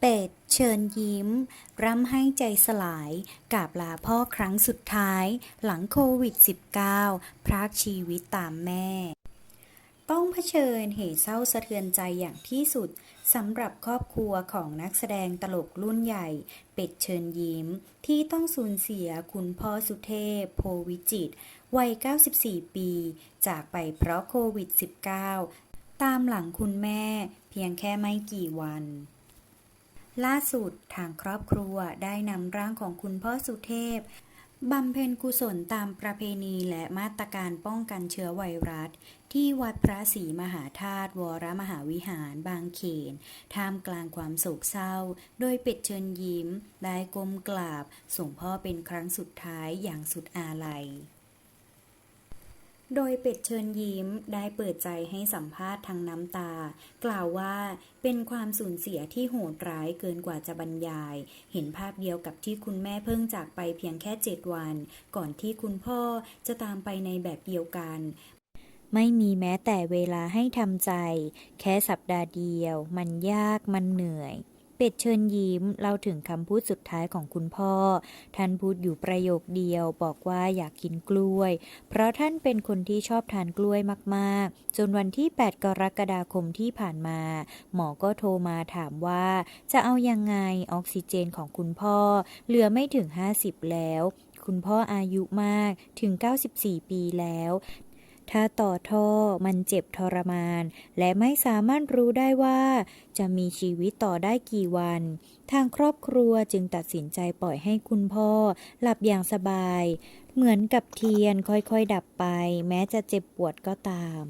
เป็ด เชิญยิ้ม ร่ำให้ใจสลายกราบลาพ่อครั้งสุดท้าย หลังโควิด -19 พรากชีวิตตามแม่ ต้องเผชิญเหตุเศร้าสะเทือนใจอย่างที่สุดสำหรับครอบครัวของนักแสดงตลกรุ่นใหญ่ เป็ดเชิญยิ้ม ที่ต้องสูญเสียคุณพ่อสุเทพ โพวิจิตวัย 94 ปี จากไปเพราะโควิด -19 ตามหลังคุณแม่เพียงแค่ไม่กี่วัน ล่าสุดทางครอบครัวได้นำร่างของคุณพ่อสุเทพบำเพ็ญกุศลตามประเพณีและมาตรการป้องกันเชื้อไวรัส ที่วัดพระศรีมหาธาตุวรมหาวิหารบางเขน ท่ามกลางความโศกเศร้า โดยเป็ดเชิญยิ้ม ได้ก้มกราบส่งพ่อเป็นครั้งสุดท้ายอย่างสุดอาลัย โดยเป็ดเชิญยิ้มได้เปิดใจให้สัมภาษณ์ทางน้ำตา กล่าวว่าเป็นความสูญเสียที่โหดร้ายเกินกว่าจะบรรยาย เห็นภาพเดียวกับที่คุณแม่เพิ่งจากไปเพียงแค่เจ็ดวัน ก่อนที่คุณพ่อจะตามไปในแบบเดียวกัน ไม่มีแม้แต่เวลาให้ทำใจ แค่สัปดาห์เดียว มันยากมันเหนื่อย เป็ดเชิญยิ้มเล่าถึงคำพูดสุดท้ายของคุณพ่อ ท่านพูดอยู่ประโยคเดียว บอกว่าอยากกินกล้วย เพราะท่านเป็นคนที่ชอบทานกล้วยมากๆ จนวันที่ 8 กรกฎาคมที่ผ่านมา หมอก็โทรมาถามว่า จะเอายังไงออกซิเจนของคุณพ่อ เหลือไม่ถึง 50 แล้วคุณพ่ออายุมากถึง 94 ปีแล้ว ถ้าต่อท่อมันเจ็บทรมาน และไม่สามารถรู้ได้ว่า จะมีชีวิตต่อได้กี่วัน ทางครอบครัวจึงตัดสินใจปล่อยให้คุณพ่อ หลับอย่างสบาย เหมือนกับเทียนค่อยๆดับไป แม้จะเจ็บปวดก็ตาม